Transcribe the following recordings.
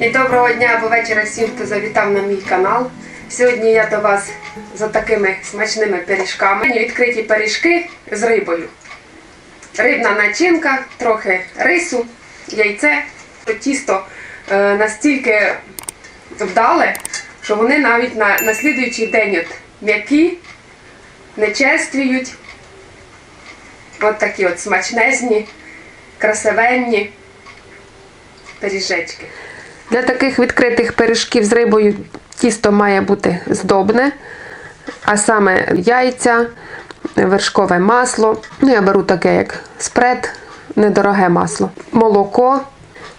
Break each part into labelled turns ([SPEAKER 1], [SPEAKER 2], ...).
[SPEAKER 1] І доброго дня або вечора всім, хто завітав на мій канал. Сьогодні я до вас за такими смачними пиріжками. Відкриті пиріжки з рибою. Рибна начинка, трохи рису, яйце. Тісто е, настільки вдале, що вони навіть на, на слідуючий день от м'які, не черствіють. От такі от смачнезні, красивенні пиріжечки. Для таких відкритих пиріжків з рибою тісто має бути здобне, а саме яйця, вершкове масло. Ну, я беру таке, як спред, недороге масло, молоко,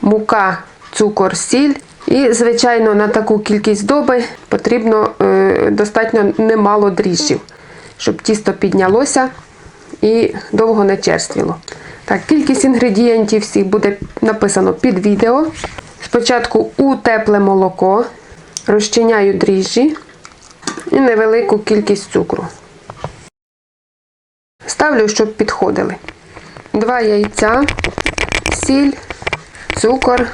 [SPEAKER 1] мука, цукор, сіль. І, звичайно, на таку кількість доби потрібно е, достатньо немало дріжджів, щоб тісто піднялося і довго не черствіло. Так, кількість інгредієнтів всіх буде написано під відео. Спочатку у тепле молоко розчиняю дріжджі і невелику кількість цукру. Ставлю, щоб підходили. Два яйця, сіль, цукор,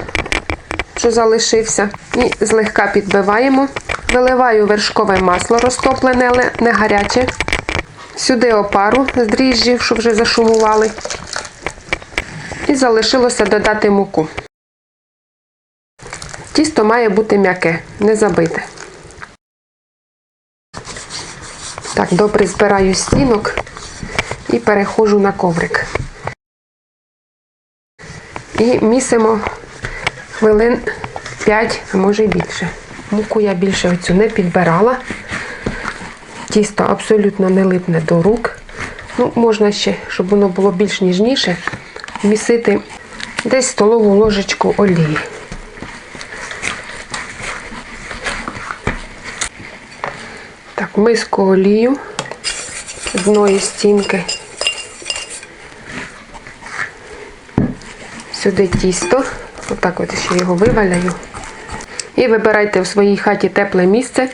[SPEAKER 1] що залишився, і злегка підбиваємо. Виливаю вершкове масло розтоплене, але не гаряче. Сюди опару з дріжджів, що вже зашумували. І залишилося додати муку. Тісто має бути м'яке, не забите. Так, добре збираю стінок і переходжу на коврик. І місимо хвилин 5, а може й більше. Муку я більше оцю не підбирала. Тісто абсолютно не липне до рук. Ну, можна ще, щоб воно було більш ніжніше, місити десь столову ложечку олії. Миску олію одної стінки. Сюди тісто. Отак от ще його виваляю. І вибирайте в своїй хаті тепле місце.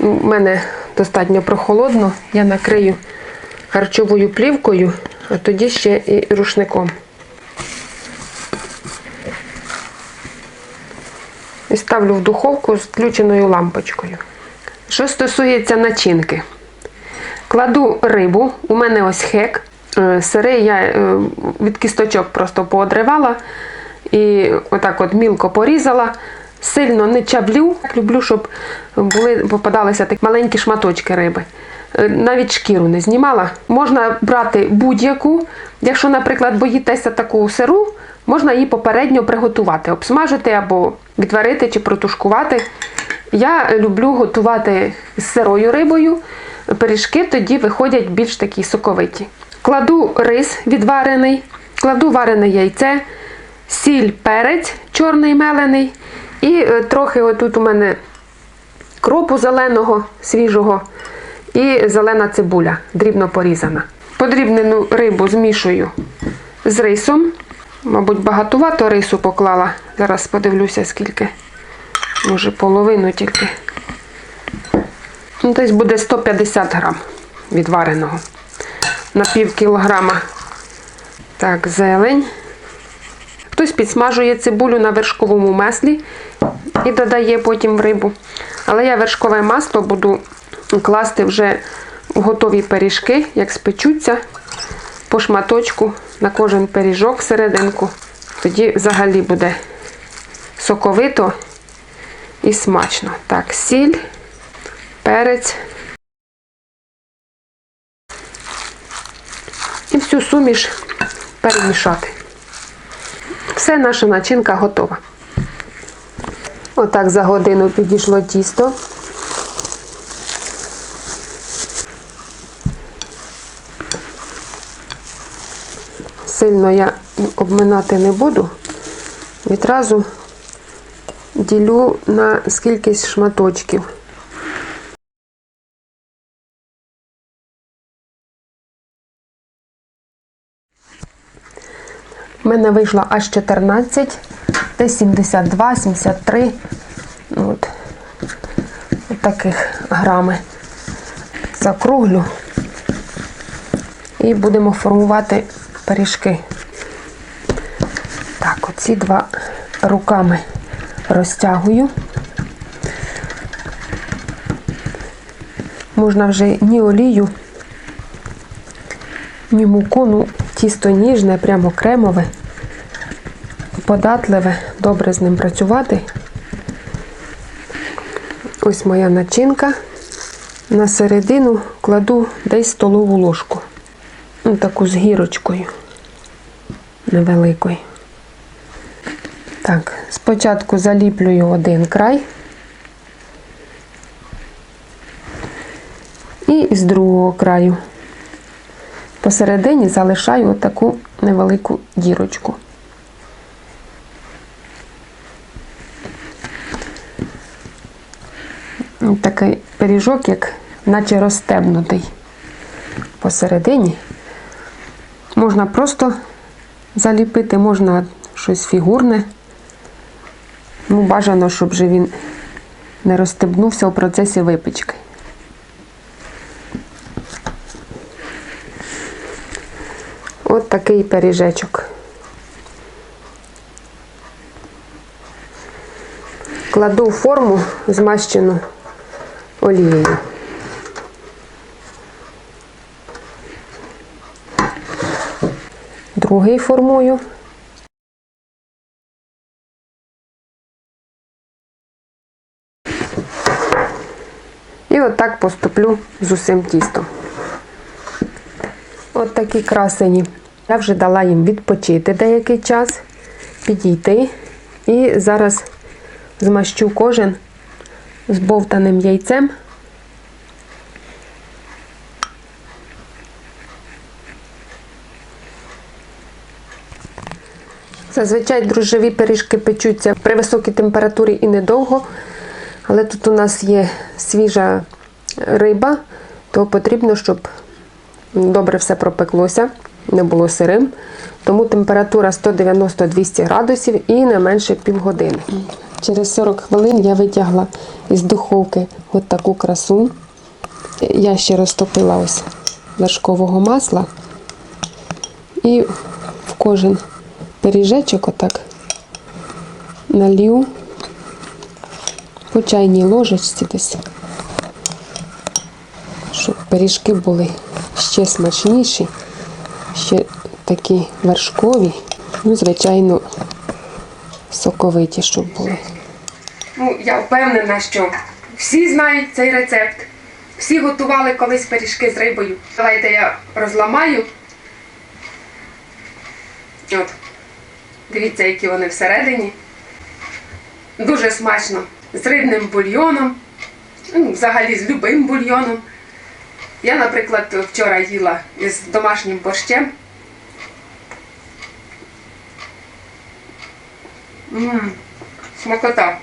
[SPEAKER 1] У мене достатньо прохолодно. Я накрию харчовою плівкою, а тоді ще і рушником. І ставлю в духовку з включеною лампочкою. Що стосується начинки, кладу рибу, у мене ось хек. Е, Сирий я е, від кісточок просто поодривала і отак от мілко порізала. Сильно не чавлю, люблю, щоб були, попадалися такі маленькі шматочки риби. Е, Навіть шкіру не знімала. Можна брати будь-яку. Якщо, наприклад, боїтеся таку сиру, можна її попередньо приготувати, обсмажити або відварити чи протушкувати. Я люблю готувати з сирою рибою. Пиріжки тоді виходять більш такі соковиті. Кладу рис відварений, кладу варене яйце, сіль, перець чорний мелений. І е, трохи отут у мене кропу зеленого, свіжого, і зелена цибуля, дрібно порізана. Подрібнену рибу змішую з рисом. Мабуть, багатувато рису поклала. Зараз подивлюся, скільки. Може, половину тільки. Ну, Десь буде 150 грам відвареного. На пів кілограма. Так, зелень. Хтось підсмажує цибулю на вершковому маслі і додає потім в рибу. Але я вершкове масло буду класти вже в готові пиріжки, як спечуться, по шматочку на кожен пиріжок всерединку. Тоді взагалі буде соковито і смачно. Так, сіль, перець. І всю суміш перемішати. Все, наша начинка готова. Отак за годину підійшло тісто. Сильно я обминати не буду. Відразу ділю на скількись шматочків. У мене вийшло аж 14, десь 72, 73. Ну, От, от таких грами. Закруглю. І будемо формувати пиріжки. Так, оці два руками розтягую. Можна вже ні олію, ні муку, ну, тісто ніжне, прямо кремове, податливе, добре з ним працювати. Ось моя начинка. На середину кладу десь столову ложку. Ну, таку з гірочкою невеликою. Так, спочатку заліплюю один край. І з другого краю. Посередині залишаю отаку невелику дірочку. Такий пиріжок, як наче розстебнутий посередині. Можна просто заліпити, можна щось фігурне. Ну, бажано, щоб вже він не розстебнувся у процесі випічки. От такий пиріжечок. Кладу в форму змащену олією. Другий формую. І отак поступлю з усім тістом. От такі красені. Я вже дала їм відпочити деякий час, підійти. І зараз змащу кожен з бовтаним яйцем. Зазвичай дрожжеві пиріжки печуться при високій температурі і недовго, але тут у нас є свіжа риба, то потрібно, щоб добре все пропеклося, не було сирим. Тому температура 190-200 градусів і не менше півгодини. Через 40 хвилин я витягла із духовки от таку красу. Я ще розтопила ось вершкового масла і в кожен пиріжечок отак налью по чайній ложечці десь, пиріжки були ще смачніші, ще такі вершкові, ну, звичайно, соковиті, щоб були.
[SPEAKER 2] Ну, я впевнена, що всі знають цей рецепт. Всі готували колись пиріжки з рибою. Давайте я розламаю. От. Дивіться, які вони всередині. Дуже смачно. З рибним бульйоном. Ну, взагалі з любим бульйоном. Я, наприклад, вчора їла із домашнім борщем. Ммм, смакота.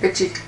[SPEAKER 2] Печіть.